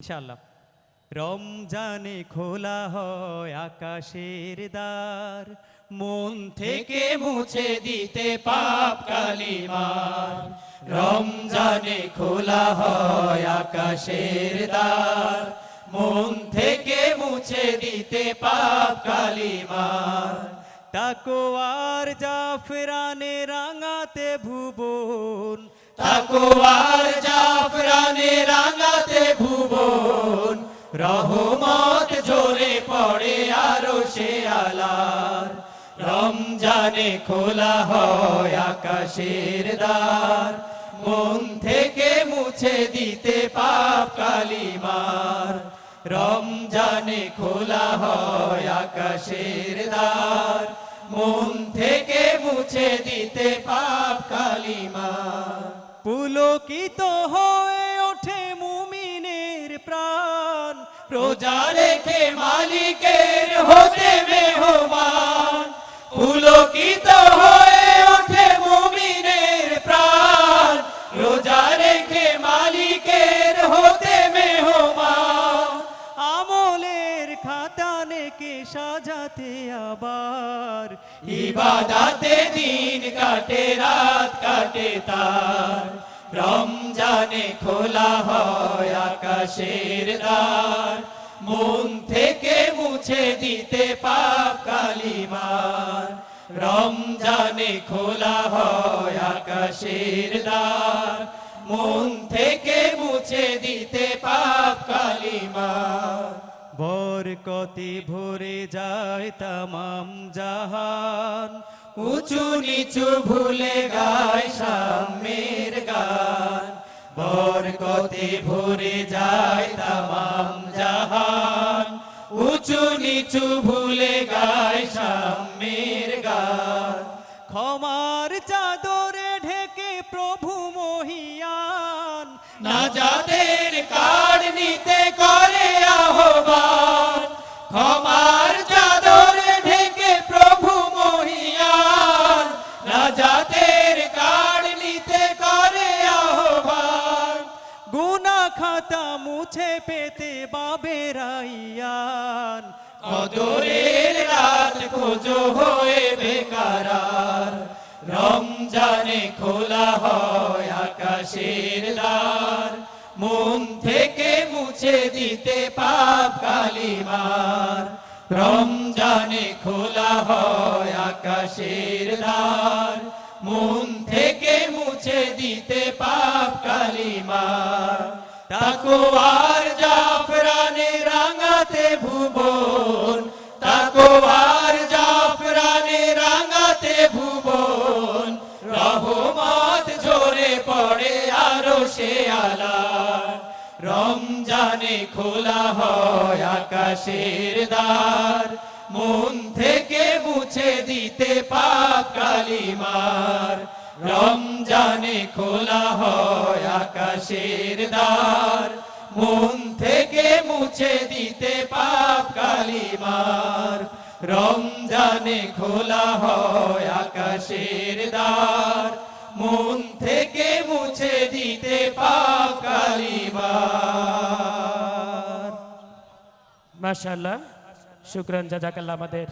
ইনশাআল্লাহ। রমজানে খোলা হয় আকাশের দ্বার, মন থেকে মুছে দিতে পাপ কালিমার। রমজানে খোলা হয় আকাশের দ্বার, মন থেকে মুছে দিতে পাপ কালিমার। তাকোয়ার জাফরানে রাঙাতে ভুবন তাকোয়ার জাফরানে ভুবন রহমত জোরে পড়ে আরও সে আলার। রমজানে খোলা হয় আকাশের দ্বার। মন থেকে মুছে দিতে পাপ কালিমার। রমজানে খোলা হয় আকাশের দ্বার। মন থেকে মুছে দিতে পাপ কালিমার। পুলকিত হয়ে রোজা রেখে মালিকের হতে মেহমান, পুলকিত হয়ে ওঠে মুমিনের প্রাণ। রোজা রেখে মালিকের হতে মেহমান, আমলের খাতা নেকে সাজাতে আবার? ইবাদাতে দিন কাটে, রাত কাটে তার। রমজানে খোলা হয় আকাশের দ্বার। মন থেকে মুছে দিতে পাপ কালিমার। রমজানে খোলা হয় আকাশের দ্বার। মন থেকে মুছে দিতে পাপ কালিমার। বরকতে ভরে যায় তামাম জাহান। উঁচু নিচু ভুলে গায় সামের গান। বরকতে ভরে যায় তামাম উঁচু নিচু ভুলে গায় সামের গান। ক্ষমার চাদরে ঢেকে প্রভু মহিয়ান। না যাদের কার্ড বাবেরাইয়ান কদরের রাত খোঁজো হয়ে বেকারার। রমজানে খোলা হয় আকাশের দ্বার। মন থেকে মুছে দিতে পাপ কালিমার। রমজানে খোলা হয় আকাশের দ্বার। মন থেকে মুছে দিতে পাপ কালিমার। তাকোয়ার জাফরানে রাঙাতে ভুবন, তাকোয়ার জাফরানে রাঙাতে ভুবন। রহমত পড়ে আরও সে আলা রমজানে খোলা হয় আকাশের দ্বার। মন থেকে মুছে দিতে পাপ কালিমার। রমজানে খোলা হয় আকাশের দ্বার। মন থেকে মুছে দিতে কালিমার রমজানে খোলা হয় আকাশের দ্বার। মন থেকে মুছে দিতে পাপ কালিমার। মাশাআল্লাহ, শুক্রান জাজাকাল্লাহ আমাদের